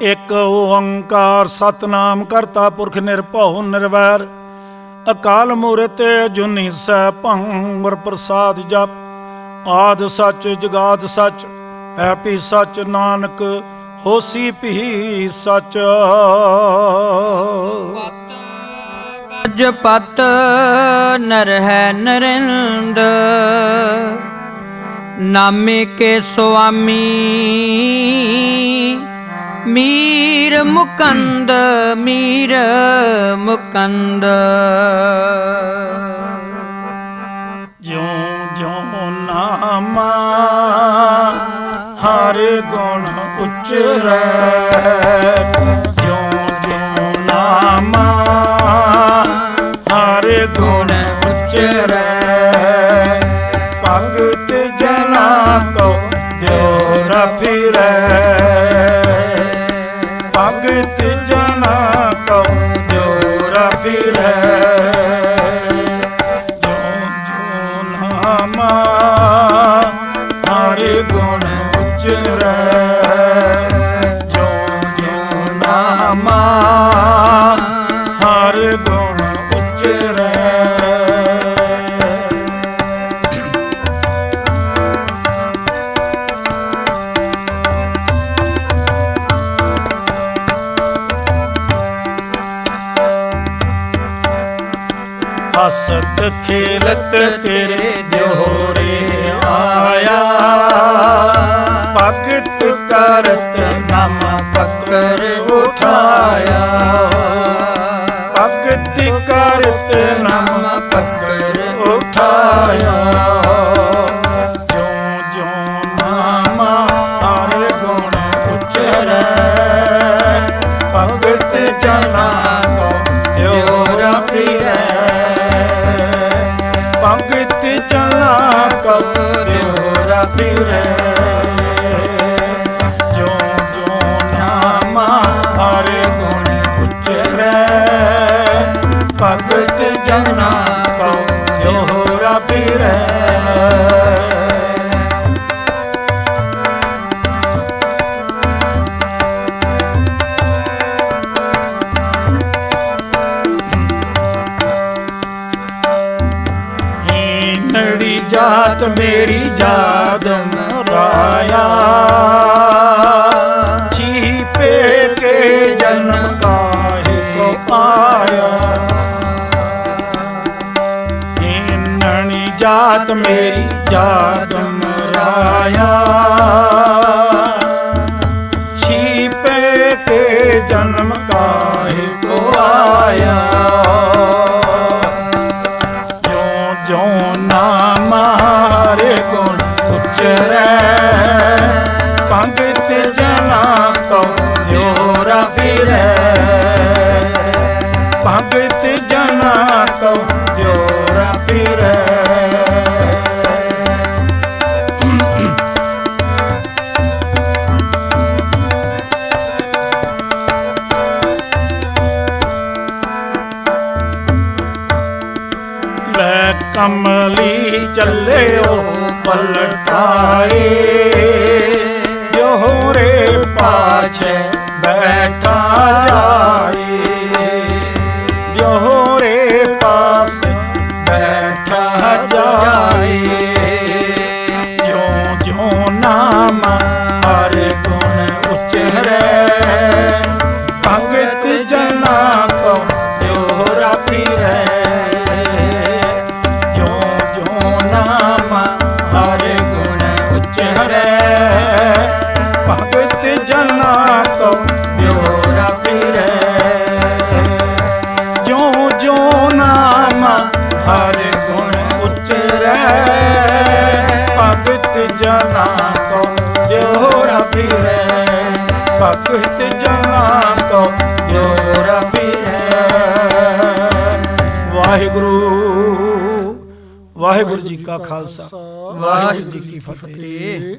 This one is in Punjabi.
ਇਕ ਓੰਕਾਰ ਸਤਨਾਮ ਕਰਤਾ ਪੁਰਖ ਨਿਰਭਉ ਨਿਰਵੈਰ, ਅਕਾਲ ਮੂਰਤ ਜੁਨੀ ਸੈਭੰ ਗੁਰ ਪ੍ਰਸਾਦ ਜਪ, ਆਦ ਸੱਚ ਜਗਾਦ ਸੱਚ, ਹੈ ਭੀ ਸੱਚ ਨਾਨਕ, ਹੋਸੀ ਭੀ ਸੱਚ। ਪਤ ਗਜ ਪਤ ਨਰ ਹੈ ਨਰਿੰਦ, ਨਾਮੇ ਕੇ ਸੁਆਮੀ ਮੀਰ ਮੁਕੰਦ ਮੀਰ ਮੁਕੰਦ। ਜਿਉ ਜਿਉ ਨਾਮਾ, ਹਰ ਗੁਣ ਉਚਰੈ ਜਿਉ ਜਿਉ ਨਾਮਾ, ਹਰ ਗੁਣ ਉਚਰੈ ਭਗਤ ਜਨਾ ਕੋ ਦਿਉ ਰਫਿਰੈ ਭਗਤ ਜਨਾ ਕੋ ਦਿਉ ਰਫਿਰੈ ਜੋ ਜੋ ਨਾਮਾ ਹਰਿ ਗੁਣ ਉਚਰੈ ਜੋ ਜੋ ਨਾਮਾ ਹਰਿ ਗੁਣ ਹਸਤ ਖੇਲਤ ਤੇਰੇ ਦਿਉਰੇ ਆਇਆ। ਭਗਤ ਕਰਤ ਨਾਮ ਪਕਰ ਉਠਾਇਆ। ਭਗਤ ਕਰਤ ਨਾਮ ਪਕਰ ਉਠਾਇਆ। ਭਗਤ ਜਨਾ ਕੋ ਦਿਉਰਾ ਫਿਰੈ ਜਾਤ ਮੇਰੀ ਜਾਦ ਮਰਾਇਆ ਚੀਪੇ ਕੇ ਜਨਮ ਕਾਹੇ ਕੋ ਆਇਆ। ਨਣੀ ਜਾਤ ਮੇਰੀ ਜਾਦ ਮਰਾਇਆ ਭਗਤ ਜਨਾ ਕੋ ਦਿਉਰਾ ਫਿਰੈ। ਲੈ ਕਮਲੀ ਚੱਲਿਓ ਪਲਟਾਏ ਰੇ ਪਾਛੇ ਬੈਠਾ ਜਾਏ। ਬੈਠਾ ਜਾਏ। ਭਗਤ ਜਨਾ ਕੋ ਦਿਉਰਾ ਫਿਰੈ ਭਗਤ ਜਨਾ ਕੋ ਦਿਉਰਾ ਫਿਰੈ ਵਾਹਿਗੁਰੂ ਵਾਹਿਗੁਰੂ ਜੀ ਕਾ ਖਾਲਸਾ। ਵਾਹਿਗੁਰੂ ਜੀ ਕੀ ਫਤਿਹ।